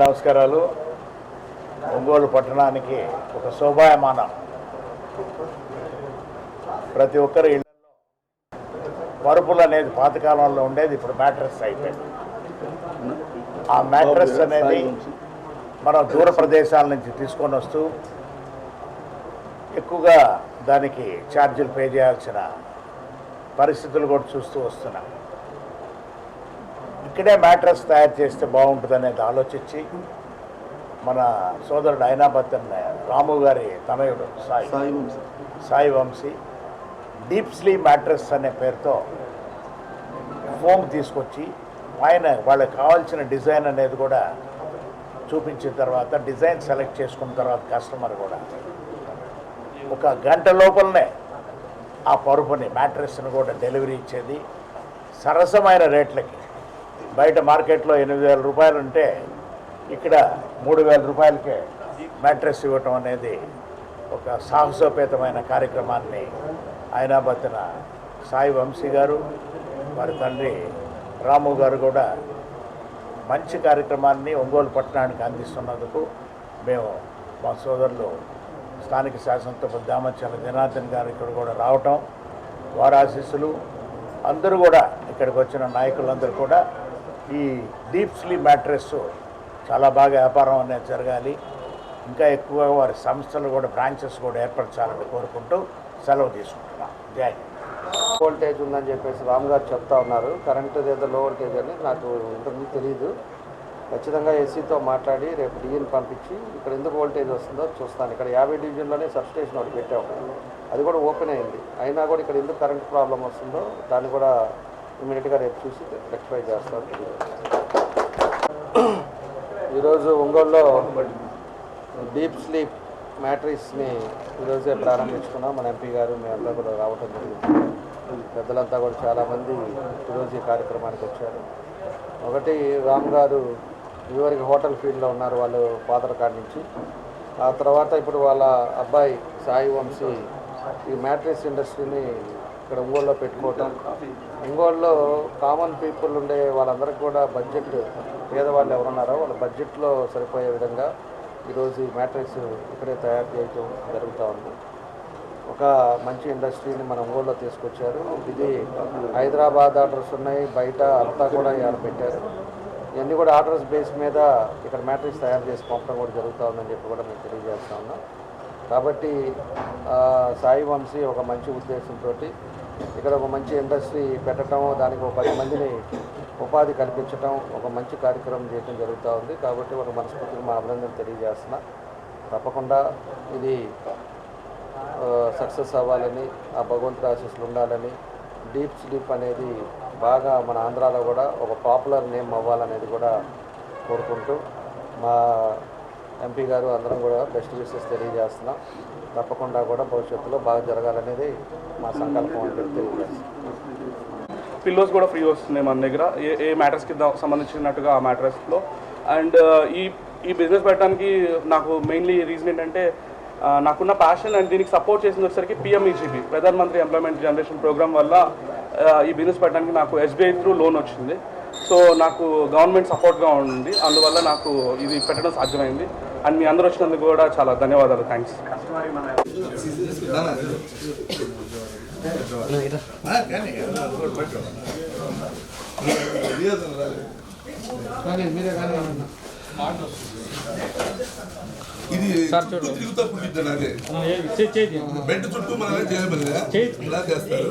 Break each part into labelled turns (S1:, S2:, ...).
S1: నమస్కారాలు. ఒంగోలు పట్టణానికి ఒక శోభాయమానం. ప్రతి ఒక్కరి ఇళ్ళలో పరుపులు అనేది పాతకాలంలో ఉండేది ఇప్పుడు మ్యాట్రెస్ అయిపోయింది ఆ మ్యాట్రెస్ అనేది మనం దూర ప్రదేశాల నుంచి తీసుకొని వస్తూ ఎక్కువగా దానికి ఛార్జీలు పే చేయాల్సిన పరిస్థితులు కూడా చూస్తూ వస్తున్నాం. ఇక్కడే మ్యాట్రస్ తయారు చేస్తే బాగుంటుంది అనేది ఆలోచించి మన సోదరుడు అయినాబత్తన్ రాము గారి తనయుడు Sai.
S2: Sai Vamsi.
S1: Deep sleep mattress అనే పేరుతో ఫోమ్ తీసుకొచ్చి పైన వాళ్ళకి కావాల్సిన డిజైన్ అనేది కూడా చూపించిన తర్వాత డిజైన్ సెలెక్ట్ చేసుకున్న తర్వాత కస్టమర్ కూడా ఒక గంట లోపలనే ఆ పరుపుని మ్యాట్రెస్ని కూడా డెలివరీ ఇచ్చేది. సరసమైన రేట్లకి. బయట మార్కెట్లో ఎనిమిది వేల రూపాయలు ఉంటే ఇక్కడ మూడు వేల రూపాయలకే మ్యాట్రెస్ ఇవ్వటం అనేది ఒక సాహసోపేతమైన కార్యక్రమాన్ని ఆయనాబత్తిన సాయి వంశీ గారు వారి తండ్రి రాము గారు కూడా మంచి కార్యక్రమాన్ని ఒంగోలు పట్టణానికి అందిస్తున్నందుకు మేము మా సోదరులు స్థానిక శాసనసభ దామచల జనార్దన్ గారు ఇక్కడ కూడా రావటం వారాశిస్సులు అందరూ కూడా ఇక్కడికి వచ్చిన నాయకులందరూ కూడా ఈ డీప్ స్లీప్ మ్యాట్రెస్ చాలా బాగా వ్యాపారం అనేది జరగాలి. ఇంకా ఎక్కువగా వారి సంస్థలు కూడా బ్రాంచెస్ కూడా ఏర్పరచాలని కోరుకుంటూ సెలవు తీసుకుంటున్నాం. జై
S2: వోల్టేజ్ ఉందని చెప్పేసి రామ్ గారు చెప్తా ఉన్నారు. కరెంట్ ఏదో లో వోల్టేజ్ అని నాకు ఇంతకుముందు తెలియదు ఖచ్చితంగా ఏసీతో మాట్లాడి రేపు డిఎన్ పంపించి ఇక్కడ ఎందుకు వోల్టేజ్ వస్తుందో చూస్తాను. ఇక్కడ యాభై డివిజన్లోనే సబ్స్టేషన్ ఒకటి పెట్టాము అది కూడా ఓపెన్ అయింది. అయినా కూడా ఇక్కడ ఎందుకు కరెంట్ ప్రాబ్లం వస్తుందో దాన్ని కూడా ఇమీడియట్గా రేపు చూసి రెక్టిఫై చేస్తాను ఈరోజు ఒంగోలులో డీప్ స్లీప్ మ్యాట్రిక్స్ని ఈరోజే ప్రారంభించుకున్నాం. మన ఎంపీ గారు మీ అందరూ కూడా రావటం జరిగింది. పెద్దలంతా కూడా చాలామంది ఈరోజు ఈ కార్యక్రమానికి వచ్చారు. ఒకటి రామ్ గారు ఇదివరకు హోటల్ ఫీల్డ్లో ఉన్నారు వాళ్ళు ఫాదర్ కాడి నుంచి. ఆ తర్వాత ఇప్పుడు వాళ్ళ అబ్బాయి సాయి వంశీ ఈ మ్యాట్రిక్స్ ఇండస్ట్రీని ఇక్కడ ఒంగోలులో పెట్టుకోవటం. ఒంగోలులో కామన్ పీపుల్ ఉండే వాళ్ళందరికీ కూడా బడ్జెట్ పేదవాళ్ళు ఎవరున్నారో వాళ్ళ బడ్జెట్లో సరిపోయే విధంగా ఈరోజు ఈ మ్యాట్రిక్స్ ఇక్కడే తయారు చేయటం జరుగుతూ ఉంది. ఒక మంచి ఇండస్ట్రీని మన ఒంగోలులో తీసుకొచ్చారు. ఇది హైదరాబాద్ ఆర్డర్స్ ఉన్నాయి. బయట అంతా కూడా ఇవాళ పెట్టారు. ఇవన్నీ కూడా ఆర్డర్స్ బేస్ మీద ఇక్కడ మ్యాట్రిక్స్ తయారు చేసి పంపడం కూడా జరుగుతూ ఉందని చెప్పి కూడా మేము తెలియజేస్తా ఉన్నాం. కాబట్టి సాయి వంశీ ఒక మంచి ఉద్దేశంతో ఇక్కడ ఒక మంచి ఇండస్ట్రీ పెట్టడం దానికి ఒక పది మందిని ఉపాధి కల్పించడం ఒక మంచి కార్యక్రమం చేయడం జరుగుతూ ఉంది. కాబట్టి ఒక మనస్ఫూర్తిగా మా అభినందన తెలియజేస్తున్నా. తప్పకుండా ఇది సక్సెస్ అవ్వాలని ఆ భగవంతుడి ఆశీస్సులు ఉండాలని డీప్ స్లీప్ అనేది బాగా మన ఆంధ్రాలో కూడా ఒక పాపులర్ నేమ్ అవ్వాలనేది కూడా కోరుకుంటూ మా ఎంపీ గారు అందరం కూడా బెస్ట్ విషెస్ తెలియజేస్తున్నాం. తప్పకుండా కూడా భవిష్యత్తులో బాగా జరగాలనేది మా సంకల్పం అని చెప్పి
S3: పిల్లోస్ కూడా ఫ్రీ వస్తున్నాయి మన దగ్గర. ఏ ఏ మ్యాటర్స్కి సంబంధించినట్టుగా ఆ మ్యాటర్స్లో అండ్ uh, ఈ ఈ బిజినెస్ పెట్టడానికి నాకు మెయిన్లీ రీజన్ ఏంటంటే నాకున్న ప్యాషన్ అండ్ దీనికి సపోర్ట్ చేసిన వచ్చేసరికి పిఎంఈజీబీ ప్రధానమంత్రి ఎంప్లాయ్మెంట్ జనరేషన్ ప్రోగ్రామ్ వల్ల ఈ బిజినెస్ పెట్టడానికి నాకు ఎస్బీఐ త్రూ లోన్ వచ్చింది. సో నాకు గవర్నమెంట్ సపోర్ట్గా ఉంది అందువల్ల నాకు ఇది పెట్టడం సాధ్యమైంది. అండ్ మీ అందరూ వచ్చినందుకు కూడా చాలా ధన్యవాదాలు. థ్యాంక్స్
S4: ఇది తిరుగుతా పుట్టిద్దాను అదే బెడ్ చుట్టూ మనం చేయమని ఇలా చేస్తారు?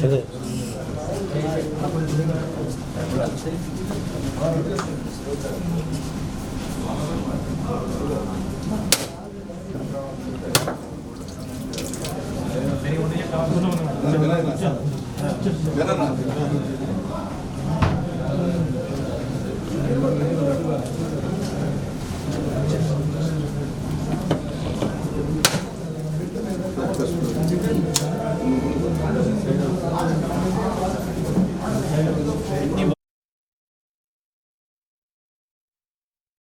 S4: சரி
S5: வேற
S4: என்ன